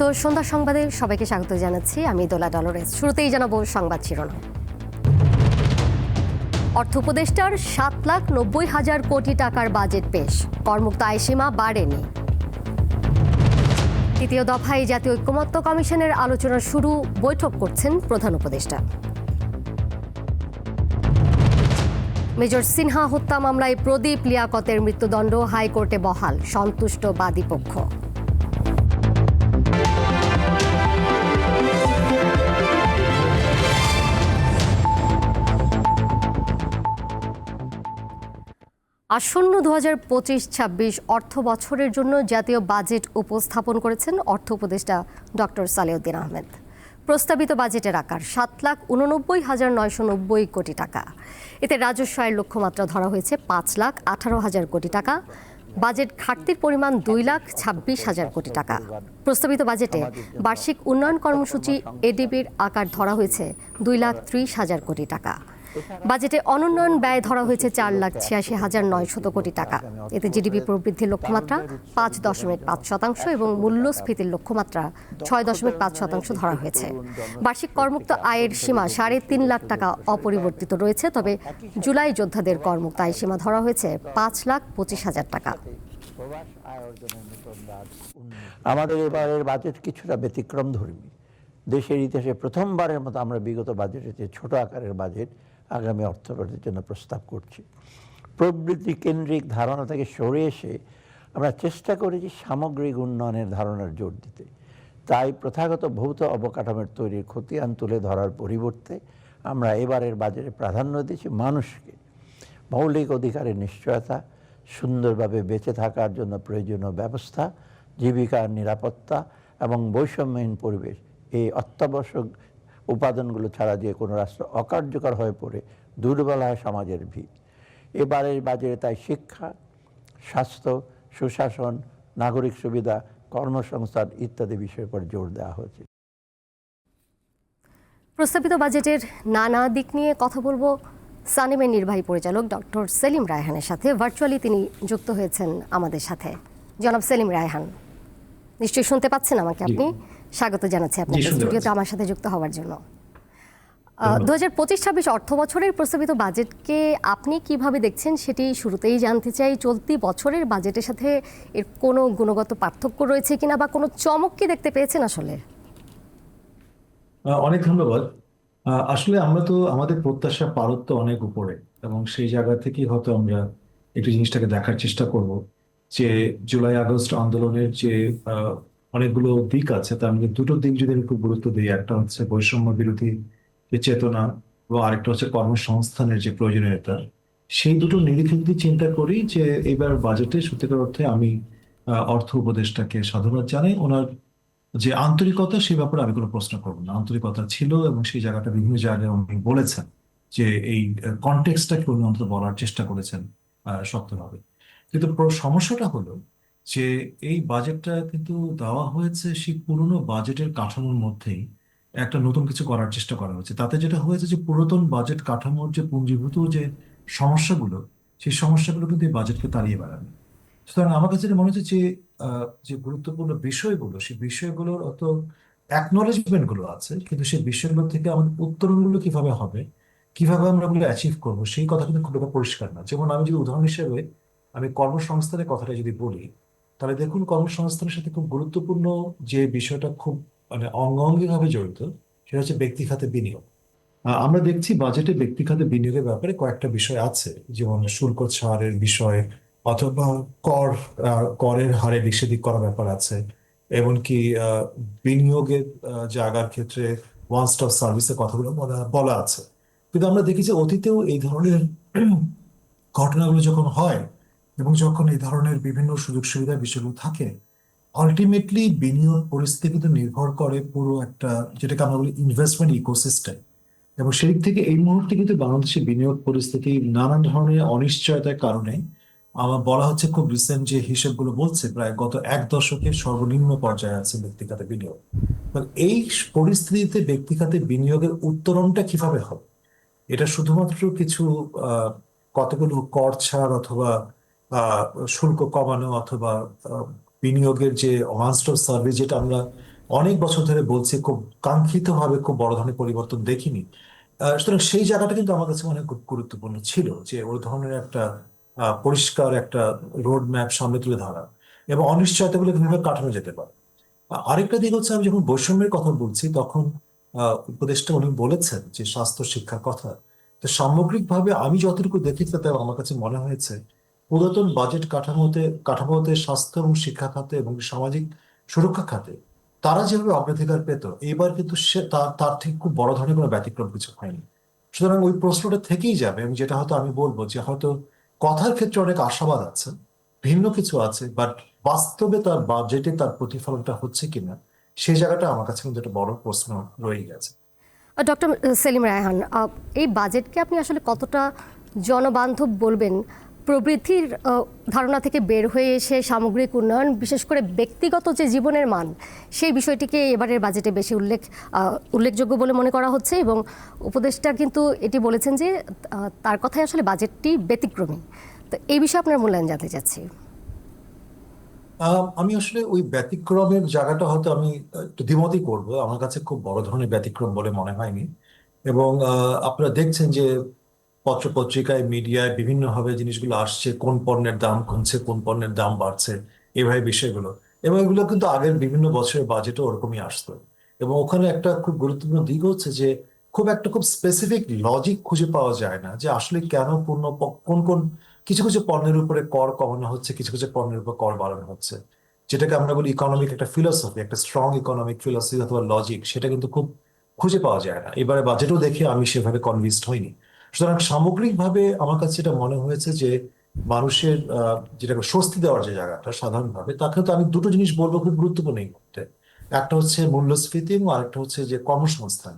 নিয়মিত সন্ধ্যা সংবাদে সবাইকে স্বাগত জানাচ্ছি। আমি দোলা ডলরেস শুরুতেই জানাব সংবাদ শিরোনাম। অর্থ উপদেষ্টার সাত লাখ নব্বই হাজার কোটি টাকার বাজেট পেশ। কর্মুক্ত আয়সীমা বাড়েনি। তৃতীয় দফায় জাতীয় ঐক্যমত্য কমিশনের আলোচনা শুরু, বৈঠক করছেন প্রধান উপদেষ্টা। মেজর সিনহা হত্যা মামলায় প্রদীপ লিয়াকতের মৃত্যুদণ্ড হাইকোর্টে বহাল, সন্তুষ্ট বাদী পক্ষ। আসন্ন দু হাজার পঁচিশ ছাব্বিশ অর্থ বছরের জন্য জাতীয় বাজেট উপস্থাপন করেছেন অর্থ উপদেষ্টা ডক্টর সালেউদ্দিন আহমেদ। প্রস্তাবিত বাজেটের আকার সাত লাখ উননব্বই হাজার নয়শো নব্বই কোটি টাকা। এতে রাজস্ব আয়ের লক্ষ্যমাত্রা ধরা হয়েছে পাঁচ লাখ আঠারো হাজার কোটি টাকা। বাজেট ঘাটতির পরিমাণ দুই লাখ ছাব্বিশ হাজার কোটি টাকা। প্রস্তাবিত বাজেটে বার্ষিক উন্নয়ন কর্মসূচি এডিবির আকার ধরা হয়েছে দুই লাখ ত্রিশ হাজার কোটি টাকা। বাজেটে অনুন্নয়ন ব্যয় ধরা হয়েছে চার লাখ ছিয়াশি হাজার নয়শত কোটি টাকা। এতে জিডিপি প্রবৃদ্ধির লক্ষ্যমাত্রা পাঁচ দশমিক পাঁচ শতাংশ এবং মূল্যস্ফীতির লক্ষ্যমাত্রা ছয় দশমিক পাঁচ শতাংশ ধরা হয়েছে। বার্ষিক করমুক্ত আয়ের সীমা সাড়ে তিন লাখ টাকা অপরিবর্তিত রয়েছে, তবে জুলাই যোদ্ধাদের করমুক্ত আয় সীমা ধরা হয়েছে পাঁচ লাখ পঁচিশ হাজার টাকা। আমাদের এবারের বাজেট কিছুটা ব্যতিক্রম ধর্মী দেশের ইতিহাসে প্রথমবারের মতো আমরা বিগত বাজেটের যে ছোট আকারের বাজেট আগামী অর্থবর্ষের জন্য প্রস্তাব করছি। প্রবৃত্তি কেন্দ্রিক ধারণা থেকে সরে এসে আমরা চেষ্টা করেছি সামগ্রিক উন্নয়নের ধারণার জোর দিতে। তাই প্রথাগত ভৌত অবকাঠামোর তৈরির খতিয়ান তুলে ধরার পরিবর্তে আমরা এবারের বাজেটে প্রাধান্য দিয়েছি মানুষকে। মৌলিক অধিকারের নিশ্চয়তা, সুন্দরভাবে বেঁচে থাকার জন্য প্রয়োজনীয় ব্যবস্থা, জীবিকার নিরাপত্তা এবং বৈষম্যহীন পরিবেশ, এই অত্যাবশ্যক উপাদানগুলো ছাড়া যে কোনো রাষ্ট্র অকার্যকর হয়ে পড়ে দুর্বল হয় সমাজের ভিত। এবারের বাজেটে তাই শিক্ষা স্বাস্থ্য সুশাসন নাগরিক সুবিধা কর্মসংস্থান ইত্যাদি বিষয়ের উপর জোর দেওয়া হয়েছে। প্রস্তাবিত বাজেটের নানা দিক নিয়ে কথা বলব সানিমের নির্বাহী পরিচালক ডক্টর সেলিম রায়হানের সাথে। ভার্চুয়ালি তিনি যুক্ত হয়েছেন আমাদের সাথে। জনাব সেলিম রায়হান নিশ্চয়ই শুনতে পাচ্ছেন আমাকে আপনি? স্বাগত জানাচ্ছি আপনাকে স্টুডিওতে আমার সাথে যুক্ত হওয়ার জন্য। দু হাজার পঁচিশ ছাব্বিশ অর্থ বছরের প্রস্তাবিত বাজেটকে আপনি কীভাবে দেখছেন সেটি শুরুতেই জানতে চাই। চলতি বছরের বাজেটের সাথে এর কোনো গুণগত পার্থক্য রয়েছে কিনা বা কোনো চমক কি দেখতে পেয়েছেন আসলে? অনেক ধন্যবাদ। আসলে আমরা তো আমাদের প্রত্যাশা পারত অনেক উপরে এবং সেই জায়গা থেকেই হয়তো আমরা একটু জিনিসটাকে দেখার চেষ্টা করব যে জুলাই আগস্ট আন্দোলনের যে অনেকগুলো দিক আছে, তার মধ্যে দুটো দিক যদি আমি খুব গুরুত্ব দিই। একটা হচ্ছে বৈষম্য বিরোধী যে চেতনা এবং আরেকটা হচ্ছে কর্মসংস্থানের যে প্রয়োজনীয়তা। সেই দুটো নিরিখে যদি চিন্তা করি যে এবার বাজেটে সত্যিকার অর্থে আমি অর্থ উপদেষ্টাকে সাধুবাদ জানাই। ওনার যে আন্তরিকতা সে ব্যাপারে আমি কোনো প্রশ্ন করব না। আন্তরিকতা ছিল এবং সেই জায়গাটা বিভিন্ন জায়গায় উনি বলেছেন যে এই কনটেক্সটটাকে উনি অন্তত বলার চেষ্টা করেছেন শক্তভাবে। কিন্তু সমস্যাটা হলো যে এই বাজেটটা কিন্তু দেওয়া হয়েছে সেই পুরনো বাজেটের কাঠামোর মধ্যেই একটা নতুন কিছু করার চেষ্টা করা হয়েছে। তাতে যেটা হয়েছে যে পুরাতন বাজেট কাঠামোর যে পুঞ্জীভূত যে সমস্যাগুলো, সেই সমস্যাগুলো কিন্তু এই বাজেটকে তাড়িয়ে বেড়াবে। সুতরাং আমার কাছে মনে হচ্ছে যে যে গুরুত্বপূর্ণ বিষয়গুলো, সেই বিষয়গুলোর অত অ্যাকনোলেজমেন্টগুলো আছে, কিন্তু সেই বিষয়গুলো থেকে আমাদের উত্তরণগুলো কীভাবে হবে, কীভাবে আমরা ওগুলো অ্যাচিভ করব, সেই কথা কিন্তু খুব একটা পরিষ্কার না। যেমন আমি যদি উদাহরণ হিসেবে আমি কর্মসংস্থানের কথাটা যদি বলি তাহলে দেখুন কর্মসংস্থানের সাথে খুব গুরুত্বপূর্ণ যে বিষয়টা খুব মানে অঙ্গাঙ্গিভাবে জড়িত, সেটা হচ্ছে ব্যক্তি খাতে বিনিয়োগ। আমরা দেখছি বাজেটে ব্যক্তি খাতে বিনিয়োগের ব্যাপারে কয়েকটা বিষয় আছে, যেমন শুল্ক ছাড়ের বিষয় অথবা কর করের হারে দিক করার ব্যাপার আছে, এমনকি বিনিয়োগের জায়গার ক্ষেত্রে ওয়ান স্টপ সার্ভিসের কথাগুলো বলা আছে। কিন্তু আমরা দেখি যে অতীতেও এই ধরনের ঘটনাগুলো যখন হয় এবং যখন এই ধরনের বিভিন্ন সুযোগ সুবিধা বিষয়গুলো থাকে আলটিমেটলি বিনিয়োগ পরিস্থিতি কিন্তু নির্ভর করে পুরো একটা যেটাকে আমরা বলি ইনভেস্টমেন্ট ইকোসিস্টেম এবং সেই দিক থেকে এই মুহূর্তে কিন্তু বাংলাদেশের বিনিয়োগ পরিস্থিতি নানান ধরনের অনিশ্চয়তার কারণে আমার বলা হচ্ছে খুব রিসেন্ট যে হিসেবগুলো বলছে, প্রায় গত এক দশকের সর্বনিম্ন পর্যায়ে আছে ব্যক্তিগত বিনিয়োগ। এই পরিস্থিতিতে ব্যক্তিগত বিনিয়োগের উত্তরণটা কীভাবে হবে? এটা শুধুমাত্র কিছু কতগুলো কর ছাড় অথবা শুল্ক কমানো অথবা বিনিয়োগের যে ওয়ান সার্ভিস যেটা আমরা অনেক বছর ধরে বলছি খুব কাঙ্ক্ষিতভাবে খুব বড় ধরনের পরিবর্তন দেখিনি। সুতরাং সেই জায়গাটা কিন্তু আমার কাছে অনেক খুব গুরুত্বপূর্ণ ছিল যে ওই ধরনের একটা পরিষ্কার একটা রোড ম্যাপ সামনে তুলে ধরা এবং অনিশ্চয়তা অনিশ্চয়তাগুলো কীভাবে কাটানো যেতে পারে। আরেকটা দিক হচ্ছে আমি যখন বৈষম্যের কথা বলছি তখন আহ, উপদেষ্টা উনি বলেছেন যে স্বাস্থ্য শিক্ষার কথা। তো সামগ্রিকভাবে আমি যতটুকু দেখেছি তাতে আমার কাছে মনে হয়েছে পুরাতন বাজেট কাঠামোতে কাঠামোতে, স্বাস্থ্য এবং শিক্ষা খাতে এবং সামাজিক সুরক্ষা খাতে, তারা যেভাবে অগ্রাধিকার পেত, এবার কিন্তু সে তার থেকে খুব বড় ধরনের কোনো ব্যতিক্রম কিছু হয়নি। সুতরাং ওই প্রশ্নটা থেকেই যাবে এবং যেটা হয়তো আমি বলব যে হয়তো কথার ক্ষেত্রে অনেক আশাবাদ আছে, ভিন্ন কিছু আছে বাট বাস্তবে তার বাজেটে তার প্রতিফলনটা হচ্ছে কিনা সেই জায়গাটা আমার কাছে কিন্তু একটা বড় প্রশ্ন রয়ে গেছে। ডক্টর সেলিম রায়হান এই বাজেটকে আপনি আসলে কতটা জনবান্ধব বলবেন? প্রবৃদ্ধির ধারণা থেকে বের হয়ে এসে সামগ্রিক উন্নয়ন, বিশেষ করে ব্যক্তিগত যে জীবনের মান, সেই বিষয়টিকে এবারের বাজেটে বেশি উল্লেখ উল্লেখযোগ্য বলে মনে করা হচ্ছে এবং উপদেষ্টা কিন্তু এটি বলেছেন যে তার কথায় আসলে বাজেটটি ব্যতিক্রমী। তো এই বিষয়ে আপনার মূল্যায়ন জানতে চাচ্ছি। আমি আসলে ওই ব্যতিক্রমের জায়গাটা হয়তো আমি একটু দ্বিমতই করব। আমার কাছে খুব বড় ধরনের ব্যতিক্রম বলে মনে হয়নি। এবং আপনারা দেখছেন যে পত্র পত্রিকায় মিডিয়ায় বিভিন্নভাবে জিনিসগুলো আসছে, কোন পণ্যের দাম কমছে, কোন পণ্যের দাম বাড়ছে, এভাবে বিষয়গুলো। এবং এগুলো কিন্তু আগের বিভিন্ন বছরের বাজেটও ওরকমই আসতো। এবং ওখানে একটা খুব গুরুত্বপূর্ণ দিক হচ্ছে যে, খুব একটা খুব স্পেসিফিক লজিক খুঁজে পাওয়া যায় না যে, আসলে কেন পূর্ণ কোন কোন কিছু কিছু পণ্যের উপরে কর কমানো হচ্ছে, কিছু কিছু পণ্যের উপর কর বাড়ানো হচ্ছে। যেটাকে আমরা বলি ইকোনমিক একটা ফিলোসফি একটা স্ট্রং ইকোনমিক ফিলোসফি অথবা লজিক সেটা কিন্তু খুব খুঁজে পাওয়া যায় না। এবারে বাজেটও দেখে আমি সেভাবে কনভিন্সড হইনি। সুতরাং সামগ্রিকভাবে আমার কাছে যেটা মনে হয়েছে যে মানুষের যেটাকে স্বস্তি দেওয়ার যে জায়গাটা সাধারণভাবে, তাকে তো আমি দুটো জিনিস বলব খুব গুরুত্বপূর্ণ এই মুহূর্তে। একটা হচ্ছে মূল্যস্ফীতি এবং আরেকটা হচ্ছে যে কর্মসংস্থান।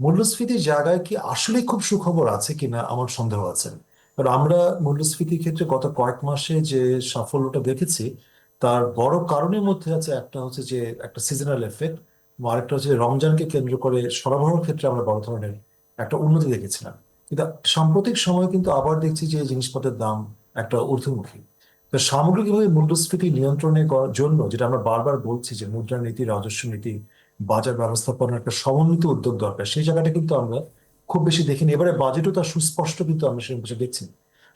মূল্যস্ফীতির জায়গায় কি আসলে খুব সুখবর আছে কিনা আমার সন্দেহ আছে। কারণ আমরা মূল্যস্ফীতির ক্ষেত্রে গত কয়েক মাসে যে সাফল্যটা দেখেছি, তার বড় কারণের মধ্যে আছে একটা হচ্ছে যে একটা সিজনাল এফেক্ট এবং আরেকটা হচ্ছে রমজানকে কেন্দ্র করে সরবরাহের ক্ষেত্রে আমরা বড় ধরনের একটা উন্নতি দেখেছিলাম। কিন্তু সাম্প্রতিক সময়ে কিন্তু আবার দেখছি যে জিনিসপত্রের দাম একটা ঊর্ধ্বমুখী। তো সামগ্রিকভাবে মূল্যস্ফীতি নিয়ন্ত্রণের জন্য, যেটা আমরা বারবার বলছি যে মুদ্রানীতি রাজস্ব নীতি, বাজার ব্যবস্থাপনার একটা সমন্বিত উদ্যোগ দরকার, সেই জায়গাটা কিন্তু আমরা খুব বেশি দেখিনি। এবারে বাজেটও তার সুস্পষ্ট কিন্তু আমরা সেরকম কিছু দেখছি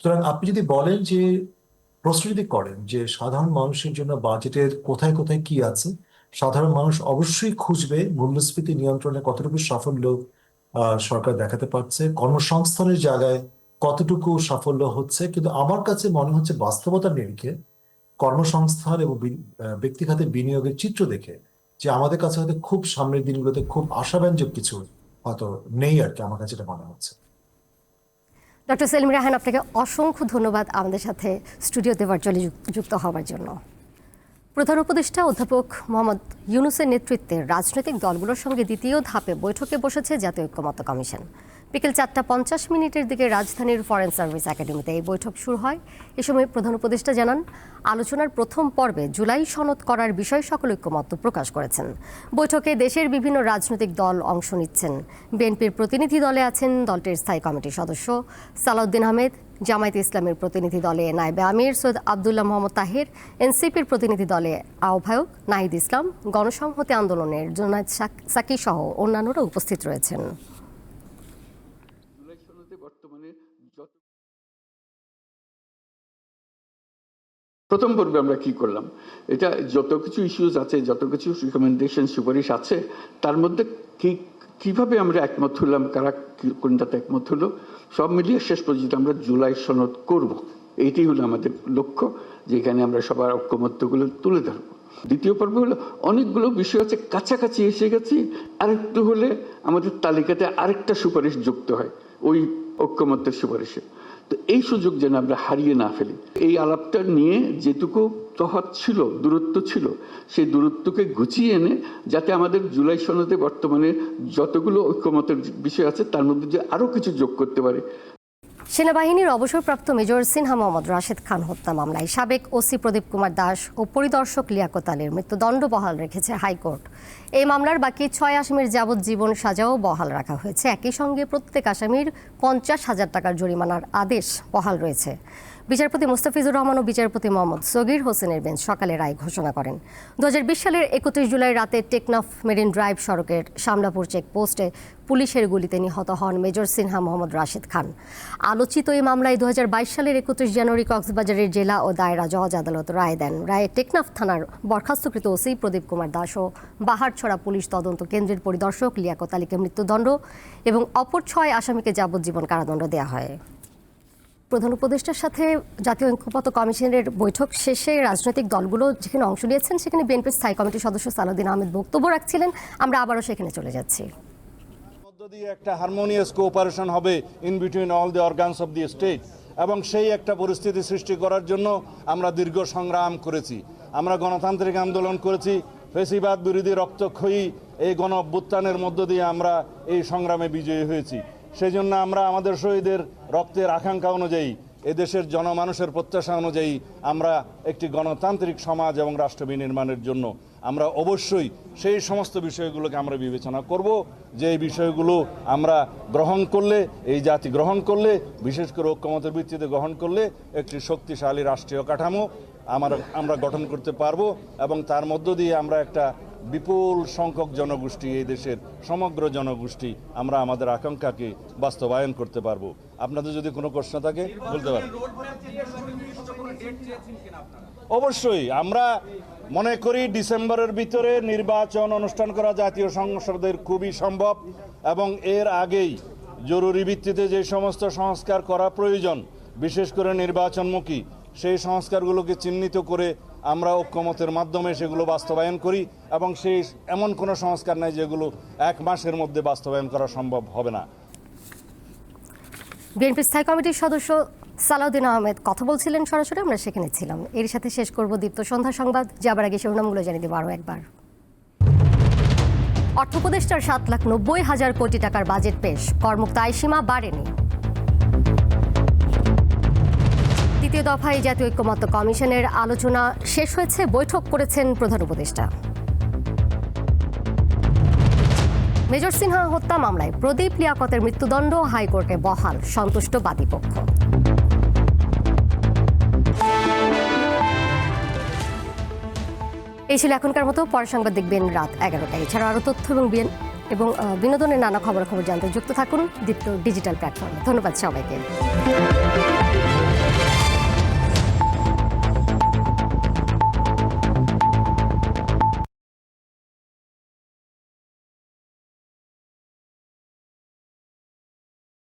সুতরাং আপনি যদি বলেন যে, প্রশ্ন যদি করেন যে সাধারণ মানুষের জন্য বাজেটের কোথায় কোথায় কি আছে, সাধারণ মানুষ অবশ্যই খুঁজবে মূল্যস্ফীতি নিয়ন্ত্রণে কতটুকু সাফল্য সরকার দেখাতে পারছে। কর্মসংস্থানের জায়গায় কতটুকু সাফল্য হচ্ছে? কিন্তু আমার কাছে মনে হচ্ছে বাস্তবতার নিরিখে কর্মসংস্থান এবং বি- আহ, ব্যক্তিগত বিনিয়োগের চিত্র দেখে যে আমাদের কাছে হয়তো খুব সামনের দিনগুলোতে খুব আশাব্যঞ্জক কিছু হয়তো নেই আর কি আমার কাছে এটা মনে হচ্ছে। ডক্টর সেলিম রায়হান আপনাকে অসংখ্য ধন্যবাদ আমাদের সাথে স্টুডিওতে ভার্চুয়ালি যুক্ত হওয়ার জন্য। প্রধান উপদেষ্টা অধ্যাপক মোহাম্মদ ইউনুসের নেতৃত্বে রাজনৈতিক দলগুলোর সঙ্গে দ্বিতীয় ধাপে বৈঠকে বসেছে জাতীয় ঐক্যমত্য কমিশন। বিকেল চারটা পঞ্চাশ মিনিটের দিকে রাজধানীর ফরেন সার্ভিস একাডেমিতে এই বৈঠক শুরু হয়। এ সময় প্রধান উপদেষ্টা জানান, আলোচনার প্রথম পর্বে জুলাই সনদ করার বিষয়ে সকল ঐক্যমত্য প্রকাশ করেছেন। বৈঠকে দেশের বিভিন্ন রাজনৈতিক দল অংশ নিচ্ছেন। বিএনপির প্রতিনিধি দলে আছেন দলটির স্থায়ী কমিটির সদস্য সালাউদ্দিন আহমেদ, জামায়াত ইসলামের প্রতিনিধি দলে নায়েবে আমির, সৈয়দ আবদুল্লাহ মোহাম্মদ তাহের, এনসিপির প্রতিনিধি দলে আহ্বায়ক নাহিদ ইসলাম, গণসংহতি আন্দোলনের জোনায়দ সাকি সহ অন্যান্যরা উপস্থিত রয়েছেন জুলাই সনদে বর্তমানে যত প্রথম পর্বে আমরা কি করলাম? এটা যত কিছু ইস্যুস আছে, যত কিছু রিকমেন্ডেশন সুপারিশ আছে, তার মধ্যে কি, কীভাবে আমরা একমত হলাম, কারা কোনটাতে একমত হলো, সব মিলিয়ে শেষ পর্যন্ত আমরা জুলাই সনদ করব। এইটাই হলো আমাদের লক্ষ্য যেখানে আমরা সবার ঐক্যমত্যগুলো তুলে ধরবো। দ্বিতীয় পর্ব হলো অনেকগুলো বিষয় আছে, কাছাকাছি এসে গেছি, আরেকটু হলে আমাদের তালিকাতে আরেকটা সুপারিশ যুক্ত হয়, ওই ঐক্যমত্যের সুপারিশে। তো এই সুযোগ যেন আমরা হারিয়ে না ফেলি। এই আলাপটা নিয়ে যেটুকু তফাৎ ছিল, দূরত্ব ছিল, সেই দূরত্বকে গুছিয়ে এনে যাতে আমাদের জুলাই সনদে বর্তমানে যতগুলো ঐক্যমতের বিষয় আছে, তার মধ্যে যে আরও কিছু যোগ করতে পারে। সেনাবাহিনীর অবসরপ্রাপ্ত মেজর সিনহা মোহাম্মদ রাশেদ খান হত্যা মামলায় সাবেক ওসি প্রদীপ কুমার দাস ও পরিদর্শক লিয়াকত আলীর মৃত্যুদণ্ড বহাল রেখেছে হাইকোর্ট। এই মামলার বাকি ছয় আসামির যাবজ্জীবন সাজাও বহাল রাখা হয়েছে। একই সঙ্গে প্রত্যেক আসামির পঞ্চাশ হাজার টাকার জরিমানার আদেশ বহাল রয়েছে। বিচারপতি মোস্তাফিজুর রহমান ও বিচারপতি মোহাম্মদ সগির হোসেনের বেঞ্চ সকালে রায় ঘোষণা করেন। দু হাজার বিশ সালের একত্রিশ জুলাই রাতে টেকনাফ মেরিন ড্রাইভ সড়কের শামলাপুর চেকপোস্টে পুলিশের গুলিতে নিহত হন মেজর সিনহা মোহাম্মদ রাশেদ খান। আলোচিত এই মামলায় দু হাজার বাইশ সালের একত্রিশ জানুয়ারি কক্সবাজারের জেলা ও দায়রা জজ আদালত রায় দেন। রায়ে টেকনাফ থানার বরখাস্তকৃত ওসি প্রদীপ কুমার দাস ও বাহারছড়া পুলিশ তদন্ত কেন্দ্রের পরিদর্শক লিয়াকত আলীকে মৃত্যুদণ্ড এবং অপর ছয় আসামিকে যাবজ্জীবন কারাদণ্ড দেওয়া হয়। প্রধান উপদেষ্টার সাথে জাতীয় ঐক্যমত কমিশনের বৈঠক শেষে রাজনৈতিক দলগুলো যেখানে অংশ নিয়েছেন, সেখানে বিএনপির স্থায়ী কমিটির সদস্য সালাউদ্দিন আহমেদ বক্তব্য রাখছিলেন। আমরা আবারও সেখানে চলে যাচ্ছি। মধ্য দিয়ে একটা হারমোনিয়াস কোঅপারেশন হবে in between all the organs of the state এবং সেই একটা পরিস্থিতি সৃষ্টি করার জন্য আমরা দীর্ঘ সংগ্রাম করেছি। আমরা গণতান্ত্রিক আন্দোলন করেছি, ফেসিবাদ বিরোধী রক্তক্ষয়ী এই গণ অভ্যুত্থানের মধ্য দিয়ে আমরা এই সংগ্রামে বিজয়ী হয়েছি। সেই জন্য আমরা আমাদের শহীদের রক্তের আকাঙ্ক্ষা অনুযায়ী, এদেশের জনমানুষের প্রত্যাশা অনুযায়ী আমরা একটি গণতান্ত্রিক সমাজ এবং রাষ্ট্র বিনির্মাণের জন্য আমরা অবশ্যই সেই সমস্ত বিষয়গুলোকে আমরা বিবেচনা করব। যে এই বিষয়গুলো আমরা গ্রহণ করলে, এই জাতি গ্রহণ করলে, বিশেষ করে ঐক্যমতের ভিত্তিতে গ্রহণ করলে একটি শক্তিশালী রাষ্ট্রীয় কাঠামো আমার, আমরা গঠন করতে পারব এবং তার মধ্য দিয়ে আমরা একটা বিপুল সংখ্যক জনগোষ্ঠী এই দেশের সমগ্র জনগোষ্ঠী আমরা আমাদের আকাঙ্ক্ষাকে বাস্তবায়ন করতে পারব। আপনাদের যদি কোনো প্রশ্ন থাকে, বলতে পারেন। অবশ্যই, আমরা মনে করি ডিসেম্বরের ভিতরে নির্বাচন অনুষ্ঠান করা জাতীয় সংসদের খুবই সম্ভব এবং এর আগেই জরুরি ভিত্তিতে যে সমস্ত সংস্কার করা প্রয়োজন, বিশেষ করে নির্বাচনমুখী, সেই সংস্কারগুলোকে চিহ্নিত করে আমরা ঐক্যমতের মাধ্যমে সেগুলো বাস্তবায়ন করি এবং সেই এমন কোনো সংস্কার নাই যেগুলো এক মাসের মধ্যে বাস্তবায়ন করা সম্ভব হবে না। বিএনপির স্থায়ী কমিটির সদস্য সালাউদ্দিন আহমেদ কথা বলছিলেন সরাসরি, আমরা সেখানে ছিলাম। এর সাথে শেষ করব দীপ্ত সন্ধ্যা সংবাদ। যাবার আগে শিরোনামগুলো জানিয়ে দেবো আরও একবার। অর্থ উপদেষ্টার সাত লাখ নব্বই হাজার কোটি টাকার বাজেট পেশ। কর্মুক্ত আয়সীমা বাড়েনি। দ্বিতীয় দফায় জাতীয় ঐক্যমত্য কমিশনের আলোচনা শেষ হয়েছে। বৈঠক করেছেন প্রধান উপদেষ্টা। মেজর সিনহা হত্যা মামলায় প্রদীপ লিয়াকতের মৃত্যুদণ্ড হাইকোর্টে বহাল সন্তুষ্ট বাদীপক্ষ এই ছিল এখনকার মতো, পরের সংবাদ দেখবেন রাত এগারোটায়। এছাড়া আরও তথ্য এবং এবং বিনোদনের নানা খবর খবর জানতে যুক্ত থাকুন দীপ্ত ডিজিটাল প্ল্যাটফর্মে। ধন্যবাদ সবাইকে।